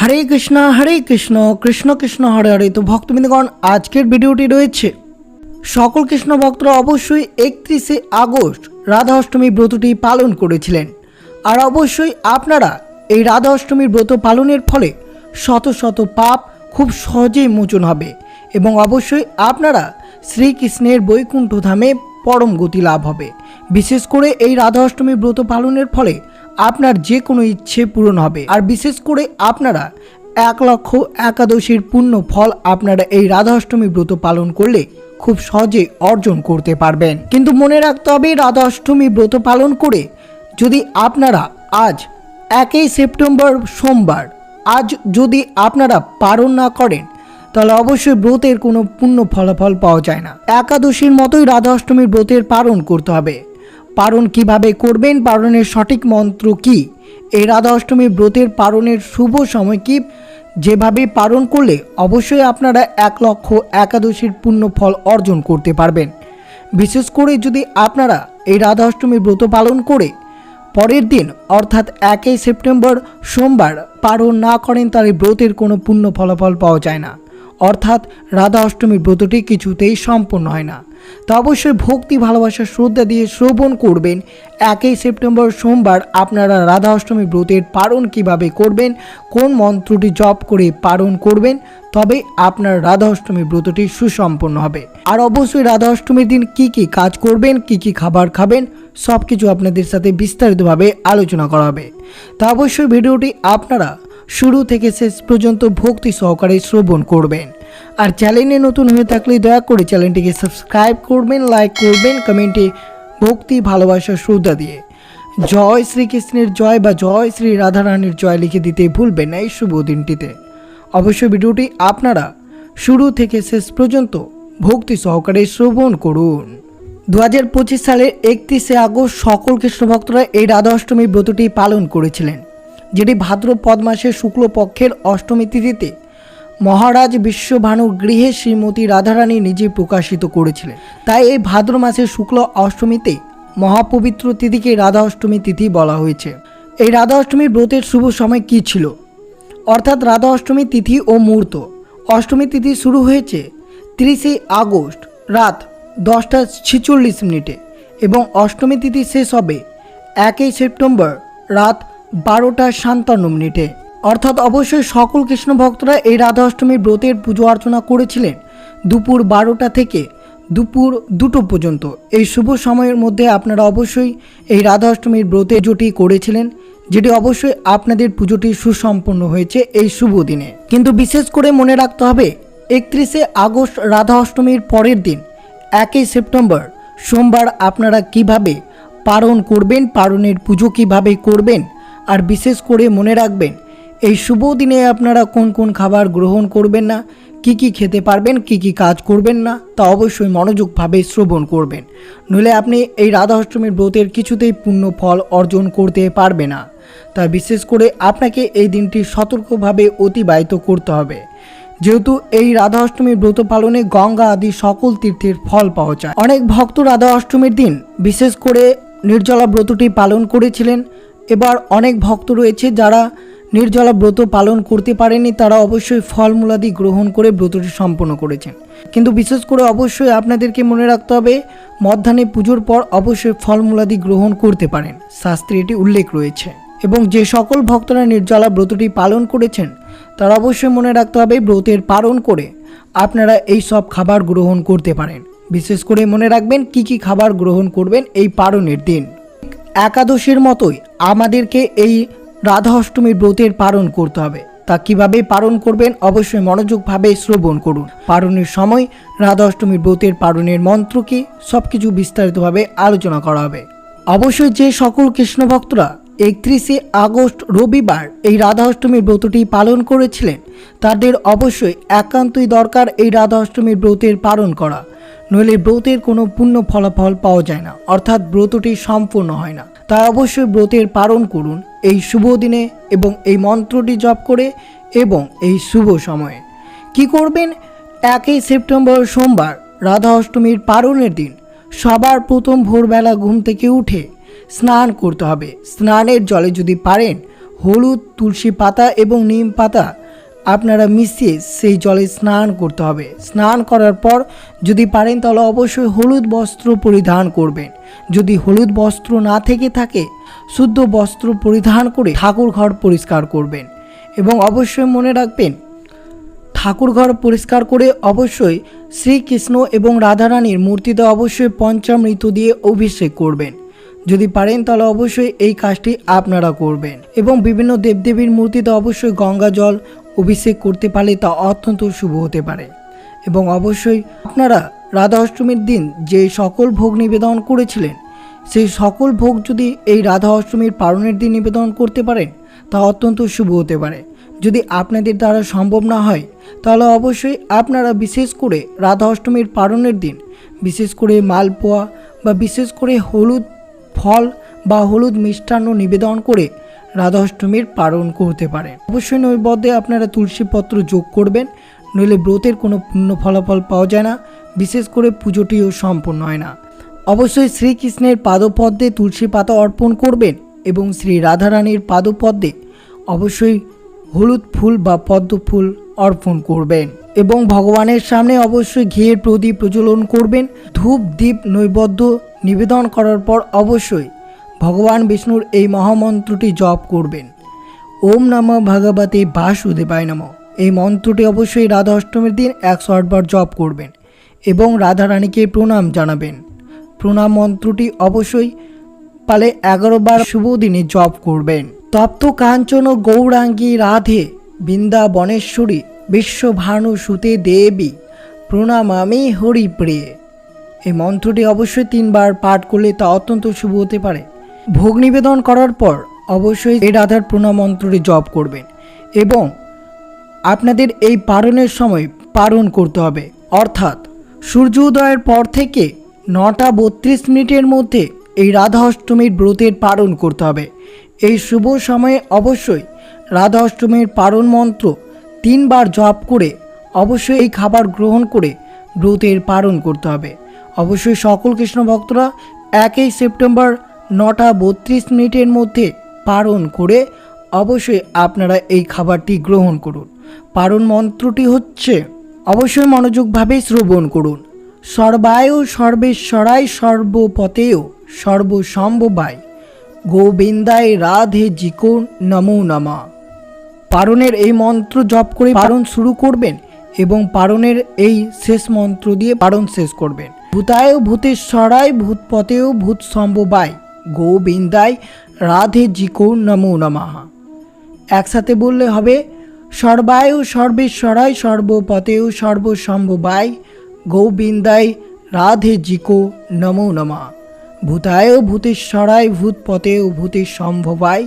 হরে কৃষ্ণ হরে কৃষ্ণ কৃষ্ণ কৃষ্ণ, হরে হরে। তো ভক্তবৃন্দগণ, আজকের ভিডিওটি রয়েছে সকল কৃষ্ণ ভক্তরা অবশ্যই একত্রিশে আগস্ট রাধা অষ্টমী ব্রতটি পালন করেছিলেন। আর অবশ্যই আপনারা এই রাধা অষ্টমীর ব্রত পালনের ফলে শত শত পাপ খুব সহজেই মোচন হবে এবং অবশ্যই আপনারা শ্রীকৃষ্ণের বৈকুণ্ঠ ধামে পরম গতি লাভ হবে। বিশেষ করে এই রাধা অষ্টমী ব্রত পালনের ফলে আপনার যে কোনো ইচ্ছে পূরণ হবে। আর বিশেষ করে আপনারা এক লক্ষ একাদশীর পূর্ণ ফল আপনারা এই রাধা অষ্টমী ব্রত পালন করলে খুব সহজে অর্জন করতে পারবেন। কিন্তু মনে রাখতে হবে রাধা অষ্টমী ব্রত পালন করে যদি আপনারা আজ একই সেপ্টেম্বর সোমবার, আজ যদি আপনারা পালন না করেন, তাহলে অবশ্যই ব্রতের কোনো পূর্ণ ফলাফল পাওয়া যায় না। একাদশীর মতোই রাধা অষ্টমীর ব্রতের পালন করতে হবে। পালন কীভাবে করবেন? পারণের সঠিক মন্ত্র কি? এই রাধা অষ্টমীর ব্রতের পালনের শুভ সময় কি? যেভাবে পালন করলে অবশ্যই আপনারা এক লক্ষ একাদশীর পূর্ণ ফল অর্জন করতে পারবেন। বিশেষ করে যদি আপনারা এই রাধা অষ্টমীর ব্রত পালন করে পরের দিন, অর্থাৎ একই সেপ্টেম্বর, সোমবার পালন না করেন, তাহলে ব্রতের কোনো পূর্ণ ফলাফল পাওয়া যায় না। অর্থাৎ রাধা অষ্টমীর ব্রতটি কিছুতেই সম্পূর্ণ হয় না। তা অবশ্যই ভক্তি, ভালোবাসা, শ্রদ্ধা দিয়ে শ্রবণ করবেন। একই সেপ্টেম্বর সোমবার আপনারা রাধা অষ্টমী ব্রতের পালন কীভাবে করবেন, কোন মন্ত্রটি জপ করে পালন করবেন, তবে আপনার রাধা অষ্টমী ব্রতটি সুসম্পন্ন হবে। আর অবশ্যই রাধা অষ্টমীর দিন কি কি কাজ করবেন, কি কি খাবার খাবেন সব কিছু আপনাদের সাথে বিস্তারিতভাবে আলোচনা করা হবে। তা অবশ্যই ভিডিওটি আপনারা শুরু থেকে শেষ পর্যন্ত ভক্তি সহকারে শ্রবণ করবেন। আর চ্যানেলে নতুন হয়ে থাকলে দয়া করে চ্যানেলটিকে সাবস্ক্রাইব করবেন, লাইক করবেন, কমেন্টে ভক্তি, ভালোবাসা, শ্রদ্ধা দিয়ে। জয় শ্রীকৃষ্ণের জয় বা জয় শ্রী রাধারানীর জয় লিখে দিতে ভুলবেন না এই শুভ দিনটিতে। অবশ্যই ভিডিওটি আপনারা শুরু থেকে শেষ পর্যন্ত ভক্তি সহকারে শ্রবণ করুন। দু হাজার পঁচিশ সালের একত্রিশে আগস্ট সকল কৃষ্ণ ভক্তরা এই রাধা অষ্টমী ব্রতটি পালন করেছিলেন। যেটি ভাদ্রপদ মাসের শুক্লপক্ষের অষ্টমী তিথিতে মহারাজ বিশ্বভানু গৃহে শ্রীমতী রাধারানী নিজে প্রকাশিত করেছিলেন। তাই এই ভাদ্র মাসের শুক্ল অষ্টমীতে মহাপবিত্র তিথিকে রাধা অষ্টমী তিথি বলা হয়েছে। এই রাধা অষ্টমীর ব্রতের শুভ সময় কী ছিল? অর্থাৎ রাধা অষ্টমী তিথি ও মুহূর্ত। অষ্টমী তিথি শুরু হয়েছে তিরিশে আগস্ট রাত দশটা ছেচল্লিশ মিনিটে এবং অষ্টমী তিথি শেষ হবে একই সেপ্টেম্বর রাত বারোটা সান্তান্ন মিনিটে। অর্থাৎ অবশ্যই সকল কৃষ্ণ ভক্তরা এই রাধা অষ্টমীর ব্রতের পুজো অর্চনা করেছিলেন দুপুর বারোটা থেকে দুপুর দুটো পর্যন্ত। এই শুভ সময়ের মধ্যে আপনারা অবশ্যই এই রাধা অষ্টমীর ব্রতে জুটি করেছিলেন, যেটি অবশ্যই আপনাদের পুজোটি সুসম্পন্ন হয়েছে এই শুভ দিনে। কিন্তু বিশেষ করে মনে রাখতে হবে, একত্রিশে আগস্ট রাধা অষ্টমীর পরের দিন, একই সেপ্টেম্বর, সোমবার আপনারা কীভাবে পালন করবেন, পালনের পুজো কীভাবে করবেন আর বিশেষ করে মনে রাখবেন, এই শুভ দিনে আপনারা কোন কোন খাবার গ্রহণ করবেন না, কি কি খেতে পারবেন, কি কি কাজ করবেন না, তা অবশ্যই মনোযোগভাবে শ্রবণ করবেন। নইলে আপনি এই রাধা অষ্টমীর ব্রতের কিছুতেই পূর্ণ ফল অর্জন করতে পারবে না। তাই বিশেষ করে আপনাকে এই দিনটি সতর্কভাবে অতিবাহিত করতে হবে। যেহেতু এই রাধা অষ্টমীর ব্রত পালনে গঙ্গা আদি সকল তীর্থের ফল পাওয়া যায়। অনেক ভক্ত রাধা অষ্টমীর দিন বিশেষ করে নির্জলা ব্রতটি পালন করেছিলেন। এবার অনেক ভক্ত রয়েছে যারা নির্জলা ব্রত পালন করতে পারেনি তারা অবশ্যই ফলমূলাদি গ্রহণ করে ব্রতটি সম্পন্ন করেছেন। কিন্তু বিশেষ করে অবশ্যই আপনাদেরকে মনে রাখতে হবে, মধ্যাহ্নে পুজোর পর অবশ্যই ফলমূলাদি গ্রহণ করতে পারেন, শাস্ত্রে এটি উল্লেখ রয়েছে। এবং যে সকল ভক্তরা নির্জলা ব্রতটি পালন করেছেন, তারা অবশ্যই মনে রাখতে হবে, ব্রতের পালন করে আপনারা এই সব খাবার গ্রহণ করতে পারেন। বিশেষ করে মনে রাখবেন, কি কি খাবার গ্রহণ করবেন, এই পালনের দিন। একাদশীর মতোই আমাদেরকে এই রাধা অষ্টমীর ব্রতের পালন করতে হবে। তা কীভাবে পালন করবেন অবশ্যই মনোযোগভাবে শ্রবণ করুন। পালনের সময় রাধা অষ্টমীর ব্রতের পালনের মন্ত্র কি সব কিছু বিস্তারিতভাবে আলোচনা করা হবে। অবশ্যই যে সকল কৃষ্ণ ভক্তরা একত্রিশে আগস্ট রবিবার এই রাধা অষ্টমীর ব্রতটি পালন করেছিলেন, তাদের অবশ্যই একান্তই দরকার এই রাধা অষ্টমীর ব্রতের পালন করা। নইলে ব্রতের কোনো পূর্ণ ফলাফল পাওয়া যায় না। অর্থাৎ ব্রতটি সম্পূর্ণ হয় না। তাই অবশ্যই ব্রতের পালন করুন এই শুভ দিনে এবং এই মন্ত্রটি জপ করে এবং এই শুভ সময়ে। কি করবেন? একই সেপ্টেম্বর সোমবার রাধা অষ্টমীর পালনের দিন সবার প্রথম ভোরবেলা ঘুম থেকে উঠে স্নান করতে হবে। স্নানের জলে যদি পারেন, হলুদ, তুলসী পাতা এবং নিম পাতা আপনারা মিশিয়ে সেই জলে স্নান করতে হবে। স্নান করার পর যদি পারেন তাহলে অবশ্যই হলুদ বস্ত্র পরিধান করবেন। যদি হলুদ বস্ত্র না থেকে থাকে, শুদ্ধ বস্ত্র পরিধান করে ঠাকুর ঘর পরিষ্কার করবেন এবং অবশ্যই মনে রাখবেন ঠাকুর ঘর পরিষ্কার করে অবশ্যই শ্রীকৃষ্ণ এবং রাধারানীর মূর্তিতে অবশ্যই পঞ্চামৃত দিয়ে অভিষেক করবেন। যদি পারেন তাহলে অবশ্যই এই কাজটি আপনারা করবেন। এবং বিভিন্ন দেবদেবীর মূর্তিতে অবশ্যই গঙ্গা জল অভিষেক করতে পারলে তা অত্যন্ত শুভ হতে পারে। এবং অবশ্যই আপনারা রাধা অষ্টমীর দিন যে সকল ভোগ নিবেদন করেছিলেন, সেই সকল ভোগ যদি এই রাধা অষ্টমীর পালনের দিন নিবেদন করতে পারেন, তা অত্যন্ত শুভ হতে পারে। যদি আপনাদের দ্বারা সম্ভব না হয়, তাহলে অবশ্যই আপনারা বিশেষ করে রাধা অষ্টমীর পালনের দিন, বিশেষ করে মালপোয়া বা বিশেষ করে হলুদ ফল বা হলুদ মিষ্টান্ন নিবেদন করে রাধা অষ্টমীর পালন করতে পারেন অবশ্যই নৈবদ্যে আপনারা তুলসী পত্র যোগ করবেন, নইলে ব্রতের কোনো পূর্ণ ফলাফল পাওয়া যায় না, বিশেষ করে পুজোটিও সম্পন্ন হয় না। অবশ্যই শ্রীকৃষ্ণের পাদপদ্মে তুলসী পাতা অর্পণ করবেন এবং শ্রী রাধারানীর পাদপদ্মে অবশ্যই হলুদ ফুল বা পদ্ম ফুল অর্পণ করবেন এবং ভগবানের সামনে অবশ্যই ঘিয়ের প্রদীপ প্রজ্বলন করবেন। ধূপ দ্বীপ নৈবদ্য নিবেদন করার পর অবশ্যই ভগবান বিষ্ণুর এই মহামন্ত্রটি জপ করবেন। ওম নম ভগবতে বাসুদেবায় নম। এই মন্ত্রটি অবশ্যই রাধা অষ্টমীর দিন একশো আটবার জপ করবেন এবং রাধারানীকে প্রণাম জানাবেন। প্রণাম মন্ত্রটি অবশ্যই পালে এগারো বার শুভ দিনে জপ করবেন। তপ্ত কাঞ্চন গৌরাঙ্গী রাধে বৃন্দাবনেশ্বরী বিশ্বভানু সুতে দেবী প্রণাম প্রণামামি হরিপ্রিয়ে। এই মন্ত্রটি অবশ্যই তিনবার পাঠ করলে তা অত্যন্ত শুভ হতে পারে। ভোগ নিবেদন করার পর অবশ্যই এই রাধার প্রণাম মন্ত্রটি জপ করবেন এবং আপনাদের এই পারণের সময় পারণ করতে হবে। অর্থাৎ সূর্য উদয়ের পর থেকে নটা বত্রিশ মিনিটের মধ্যে এই রাধা অষ্টমীর ব্রতের পারণ করতে হবে। এই শুভ সময়ে অবশ্যই রাধা অষ্টমীর পারণ মন্ত্র তিনবার জপ করে অবশ্যই এই খাবার গ্রহণ করে ব্রতের পালন করতে হবে। অবশ্যই সকল কৃষ্ণ ভক্তরা একই সেপ্টেম্বর নটা বত্রিশ মিনিটের মধ্যে পারণ করে অবশ্যই আপনারা এই খাবারটি গ্রহণ করুন। পারণ মন্ত্রটি হচ্ছে, অবশ্যই মনোযোগভাবে শ্রবণ করুন। সর্বায়ু সর্বেশ্বরায় সর্বপতেয় সর্বসম্ভবায়। গোবিন্দায় রাধে জিকো নমো নমা। পারণের এই মন্ত্র জপ করে পারণ শুরু করবেন এবং পারণের এই শেষ মন্ত্র দিয়ে পারণ শেষ করবেন। ভূতায় ভূতেশ্বরায় ভূতপতেও ভূত সম্ভবায় গোবিন্দায় রাধে জিকো নমো নমঃ। একসাথে বললে হবে, সর্বায়ু সর্বেশ্বরায় সর্বপতেও সর্বসম্ভবায় গোবিন্দায় রাধে জিকো নমো নমা। ভূতায় ভূতেশ্বরায় ভূতপতেও ভূতে সম্ভবায়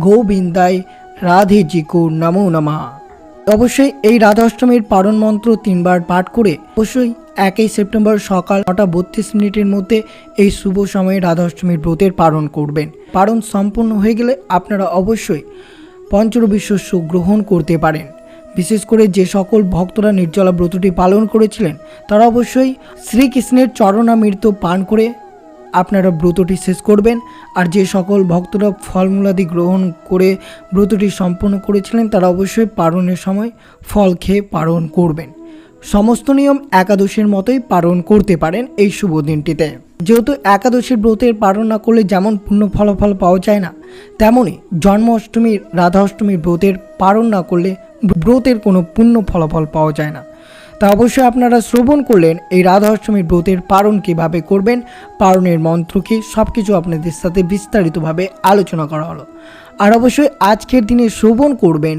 গোবিন্দায় রাধে জিকো নমো নমা। অবশ্যই এই রাধাষ্টমীর পারণ মন্ত্র তিনবার পাঠ করে অবশ্যই একই সেপ্টেম্বর সকাল নটা বত্রিশ মিনিটের মধ্যে এই শুভ সময়ে রাধা অষ্টমীর ব্রতের পালন করবেন। পালন সম্পূর্ণ হয়ে গেলে আপনারা অবশ্যই পঞ্চরবি শস্য গ্রহণ করতে পারেন। বিশেষ করে যে সকল ভক্তরা নির্জলা ব্রতটি পালন করেছিলেন, তারা অবশ্যই শ্রীকৃষ্ণের চরণামৃত পান করে আপনারা ব্রতটি শেষ করবেন। আর যে সকল ভক্তরা ফলমূলাদি গ্রহণ করে ব্রতটি সম্পন্ন করেছিলেন, তারা অবশ্যই পারণের সময় ফল খেয়ে পালন করবেন। সমস্ত নিয়ম একাদশীর মতোই পালন করতে পারেন এই শুভ দিনটিতে। যেহেতু একাদশীর ব্রতের পালন না করলে যেমন পূর্ণ ফলাফল পাওয়া যায় না তেমনই জন্মাষ্টমীর রাধা অষ্টমীর ব্রতের পালন না করলে ব্রতের কোনো পূর্ণ ফলাফল পাওয়া যায় না। তা অবশ্যই আপনারা শ্রবণ করলেন। এই রাধা অষ্টমীর ব্রতের পালন কীভাবে করবেন, পালনের মন্ত্র কী সব কিছু আপনাদের সাথে বিস্তারিতভাবে আলোচনা করা হলো। আর অবশ্যই আজকের দিনে শ্রবণ করবেন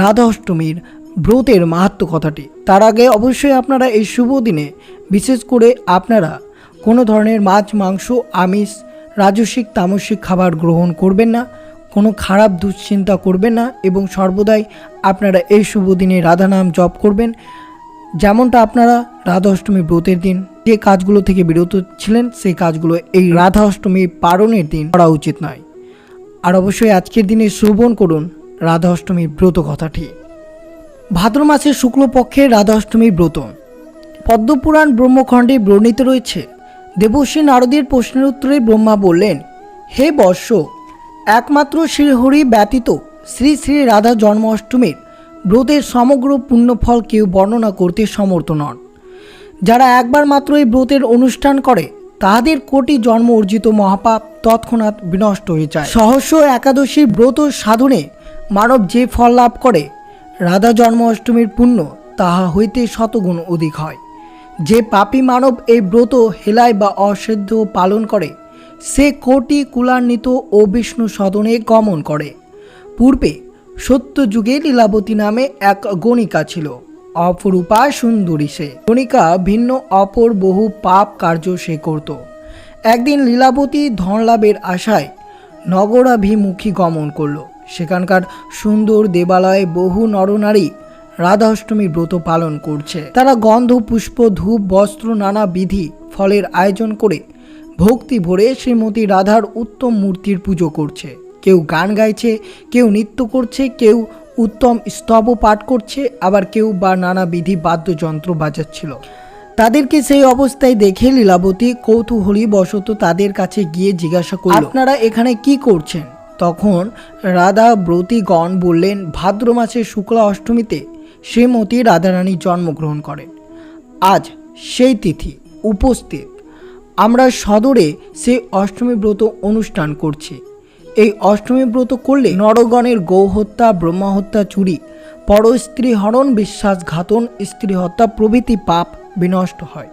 রাধা অষ্টমীর ব্রতের মাহাত্ম কথাটি। তার আগে অবশ্যই আপনারা এই শুভ দিনে, বিশেষ করে আপনারা কোনো ধরনের মাছ, মাংস, আমিষ, রাজস্বিক তামসিক খাবার গ্রহণ করবেন না, কোনো খারাপ দুশ্চিন্তা করবেন না এবং সর্বদাই আপনারা এই শুভ দিনে রাধা নাম জপ করবেন। যেমনটা আপনারা রাধা অষ্টমী ব্রতের দিন যে কাজগুলো থেকে বিরত ছিলেন, সেই কাজগুলো এই রাধা অষ্টমী পালনের দিন করা উচিত নয়। আর অবশ্যই আজকের দিনে শ্রবণ করুন রাধা অষ্টমীর ব্রত কথাটি। ভাদ্র মাসের শুক্লপক্ষের রাধা অষ্টমীর ব্রত। পদ্মপুরাণ ব্রহ্মখণ্ডে বর্ণিত রয়েছে। দেবশ্রী নারদের প্রশ্নের উত্তরে ব্রহ্মা বললেন, হে বর্ষ, একমাত্র শ্রীহরি ব্যতীত শ্রী শ্রী রাধা জন্মাষ্টমীর ব্রতের সমগ্র পুণ্যফল কেউ বর্ণনা করতে সমর্থ নন। যারা একবার মাত্র এই ব্রতের অনুষ্ঠান করে তাহাদের কোটি জন্ম অর্জিত মহাপাপ তৎক্ষণাৎ বিনষ্ট হয়ে যায়। সহস্র একাদশীর ব্রত সাধনে মানব যে ফল লাভ করে, রাধা জন্মাষ্টমীর পুণ্য তাহা হইতে শতগুণ অধিক হয়। যে পাপী মানব এই ব্রত হেলায় বা অসাধ্য পালন করে, সে কোটি কুলান্বিত ও বিষ্ণু সদনে গমন করে। পূর্বে সত্য যুগে লীলাবতী নামে এক গণিকা ছিল। অপরূপা সুন্দরী সে। গণিকা ভিন্ন, অপর বহু পাপ কার্য সে করত। একদিন লীলাবতী ধনলাভের আশায় নগরাভিমুখী গমন করল। সেখানকার সুন্দর দেবালয়ে বহু নরনারী রাধা অষ্টমীর ব্রত পালন করছে। তারা গন্ধ, পুষ্প, ধূপ, বস্ত্র, নানা বিধি ফলের আয়োজন করে ভক্তি ভরে শ্রীমতী রাধার উত্তম মূর্তির পুজো করছে। কেউ গান গাইছে, কেউ নৃত্য করছে, কেউ উত্তম স্তব পাঠ করছে, আবার কেউ বা নানা বিধি বাদ্যযন্ত্র বাজাচ্ছিল। তাদেরকে সেই অবস্থায় দেখে লীলাবতী কৌতূহলী বশত তাদের কাছে গিয়ে জিজ্ঞাসা করল, আপনারা এখানে কি করছেন? তখন রাধা ব্রতীগণ বললেন, ভাদ্র মাসের শুক্লা অষ্টমীতে শ্রীমতী রাধারানী জন্মগ্রহণ করেন। আজ সেই তিথি উপস্থিত। আমরা সদরে সেই অষ্টমী ব্রত অনুষ্ঠান করছি। এই অষ্টমী ব্রত করলে নরগণের গৌহত্যা, ব্রহ্মহত্যা, চুরি পর স্ত্রী হরণ বিশ্বাসঘাতন স্ত্রী হত্যা প্রভৃতি পাপ বিনষ্ট হয়।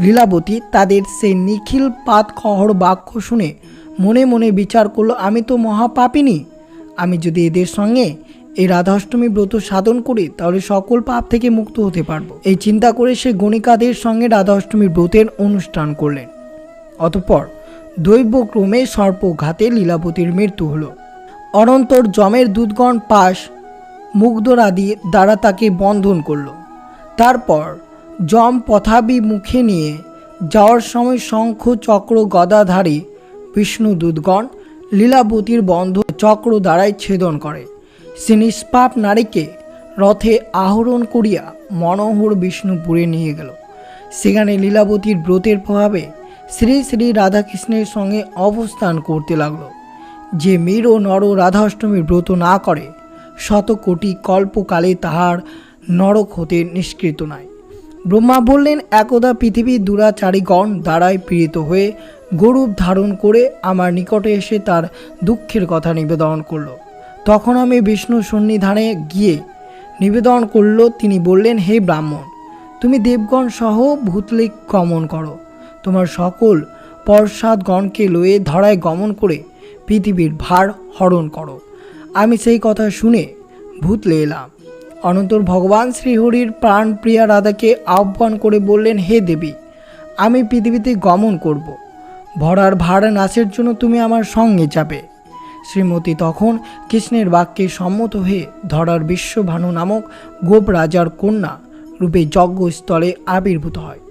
লীলাবতী তাদের সেই নিখিল পাত খহর বাক্য শুনে মনে মনে বিচার করল, আমি তো মহাপাপিনী। আমি যদি এদের সঙ্গে এই রাধাষ্টমী ব্রত সাধন করি, তাহলে সকল পাপ থেকে মুক্ত হতে পারব। এই চিন্তা করে সে গণিকাদের সঙ্গে রাধাষ্টমী ব্রতের অনুষ্ঠান করলেন। অতঃপর দৈবক্রমে সর্পঘাতে লীলাবতীর মৃত্যু হলো। অনন্তর জমের দুধগণ পাশ মুগ্ধরাদি দ্বারা তাকে বন্ধন করল। তারপর যম পথাবি মুখে নিয়ে যাওয়ার সময় শঙ্খ, চক্র, গদাধারী, বিষ্ণু দুধগণ লীলাবতীর বন্ধ চক্র দ্বারাই ছেদন করে। সে নিষ্পাপ নারীকে রথে আহরণ করিয়া মনোহর বিষ্ণুপুরে নিয়ে গেল। সেখানে লীলাবতীর ব্রতের প্রভাবে শ্রী শ্রী রাধাকৃষ্ণের সঙ্গে অবস্থান করতে লাগল। যে মীর ও নর রাধাষ্টমীর ব্রত না করে, শত কোটি কল্পকালে তাহার নরক হতে নিষ্কৃত নয় ব্রহ্মা বললেন, একদা পৃথিবীর দুরাচারীগণ দ্বারাই পীড়িত হয়ে গরুপ ধারণ করে আমার নিকটে এসে তার দুঃখের কথা নিবেদন করল। তখন আমি বিষ্ণু সন্নিধানে গিয়ে নিবেদন করল। তিনি বললেন, হে ব্রাহ্মণ, তুমি দেবগণ সহ ভূতলিক গমন করো। তোমার সকল পর্ষাদগণকে লয়ে ধরায় গমন করে পৃথিবীর ভার হরণ করো। আমি সেই কথা শুনে ভূতলে এলাম। অনন্তর ভগবান শ্রীহরির প্রাণপ্রিয়া রাধাকে আহ্বান করে বললেন, হে দেবী, আমি পৃথিবীতে গমন করব। ভরার ভাড়া নাচের জন্য তুমি আমার সঙ্গে যাবে শ্রীমতী তখন কৃষ্ণের বাক্যে সম্মত হয়ে ধরার বিশ্বভানু নামক গোপ রাজার কন্যা রূপে যজ্ঞস্থলে আবির্ভূত হয়।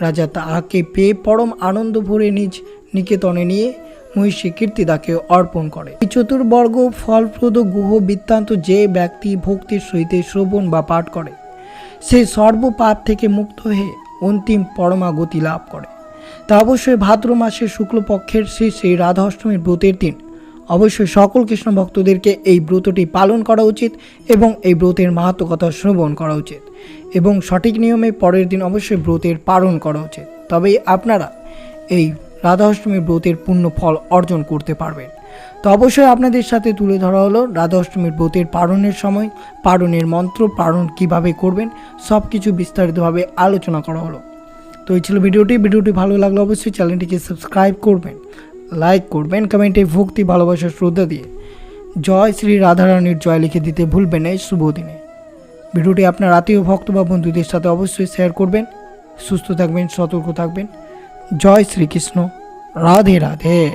রাজা তাহাকে পেয়ে পরম আনন্দ ভরে নিজ নিকেতনে নিয়ে মহিষী কীর্তিদাকে অর্পণ করে। এই চতুর্বর্গ ফলপ্রদ গুহ বৃত্তান্ত যে ব্যক্তি ভক্তির সহিত শ্রবণ বা পাঠ করে, সে সর্বপাপ থেকে মুক্ত হয়ে অন্তিম পরমাগতি লাভ করে। তা অবশ্যই ভাদ্র মাসের শুক্লপক্ষের শ্রী শ্রী রাধা অষ্টমীর ব্রতের দিন। অবশ্যই সকল কৃষ্ণ ভক্তদেরকে এই ব্রতটি পালন করা উচিত এবং এই ব্রতের মাহাত্ম কথা শ্রবণ করা উচিত এবং সঠিক নিয়মে পরের দিন অবশ্যই ব্রতের পালন করা উচিত। তবেই আপনারা এই রাধা অষ্টমীর ব্রতের পূর্ণ ফল অর্জন করতে পারবেন। তো অবশ্যই আপনাদের সাথে তুলে ধরা হলো রাধা অষ্টমীর ব্রতের পালনের সময়, পালনের মন্ত্র, পালন কীভাবে করবেন সব কিছু বিস্তারিতভাবে আলোচনা করা হলো। তো এই ছিল ভিডিওটি। ভিডিওটি ভালো লাগলে অবশ্যই চ্যানেলটিকে সাবস্ক্রাইব করবেন। লাইক করবেন, কমেন্টে ভক্তি, ভালোবাসার শ্রদ্ধা দিয়ে। জয় শ্রী রাধারানীর জয় লিখে দিতে ভুলবেন এই শুভ দিনে। ভিডিওটি আপনার আত্মীয়, ভক্ত বা বন্ধুদের সাথে অবশ্যই শেয়ার করবেন। সুস্থ থাকবেন, সতর্ক থাকবেন। জয় শ্রীকৃষ্ণ। রাধে রাধে।